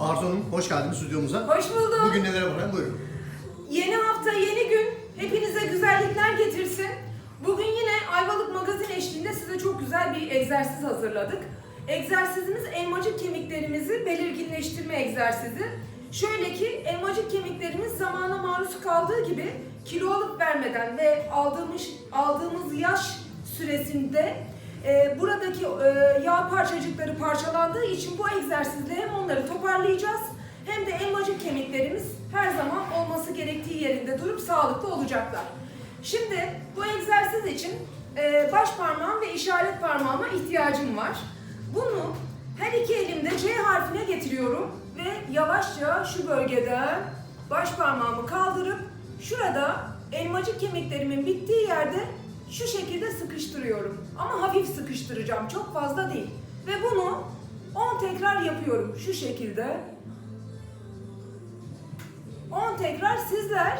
Arzu Hanım hoş geldiniz stüdyomuza. Hoş bulduk. Bugün neler var? Buyurun. Yeni hafta, yeni gün. Hepinize güzellikler getirsin. Bugün yine Ayvalık Magazin eşliğinde size çok güzel bir egzersiz hazırladık. Egzersizimiz elmacık kemiklerimizi belirginleştirme egzersizi. Şöyle ki elmacık kemiklerimiz zamana maruz kaldığı gibi kilo alıp vermeden ve aldığımız aldığımız yaş süresinde e, buradaki e, yağ parçacıkları parçalandığı için bu egzersizle hem onları toparlayacağız hem de elmacık kemiklerimiz her zaman olması gerektiği yerinde durup sağlıklı olacaklar. Şimdi bu egzersiz için e, baş parmağım ve işaret parmağıma ihtiyacım var. Bunu her iki elimde C harfine getiriyorum ve yavaşça şu bölgeden baş parmağımı kaldırıp şurada elmacık kemiklerimin bittiği yerde şu şekilde sıkıştırıyorum. Ama hafif sıkıştıracağım, çok fazla değil. Ve bunu 10 tekrar yapıyorum şu şekilde. 10 tekrar sizler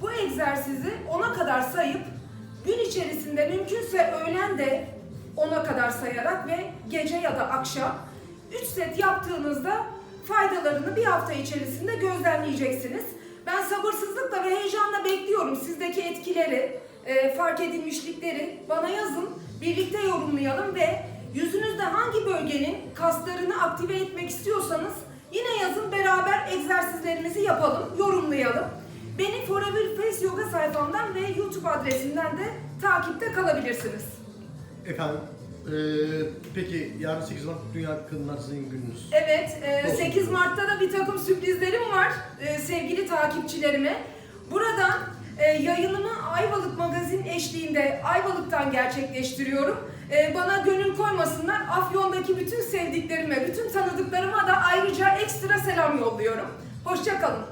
bu egzersizi 10'a kadar sayıp gün içerisinde mümkünse öğlen de 10'a kadar sayarak ve gece ya da akşam 3 set yaptığınızda faydalarını bir hafta içerisinde gözlemleyeceksiniz. Ben sabırsızlıkla ve heyecanla bekliyorum sizdeki etkileri, e, fark edilmişlikleri bana yazın. Birlikte yorumlayalım ve yüzünüzde hangi bölgenin kaslarını aktive etmek istiyorsanız yine yazın beraber egzersizlerimizi yapalım, yorumlayalım. Beni Forever Face Yoga sayfamdan ve YouTube adresimden de takipte kalabilirsiniz. Efendim, eee, peki yarın 8 Mart Dünya Kadınlar Sizin gününüz. Evet, e, Olsun. 8 Mart'ta da bir takım sürprizlerim var e, sevgili takipçilerime. Buradan e, yayınımı Ayvalık Magazin eşliğinde Ayvalık'tan gerçekleştiriyorum. E, bana gönül koymasınlar. Afyon'daki bütün sevdiklerime, bütün tanıdıklarıma da ayrıca ekstra selam yolluyorum. Hoşçakalın.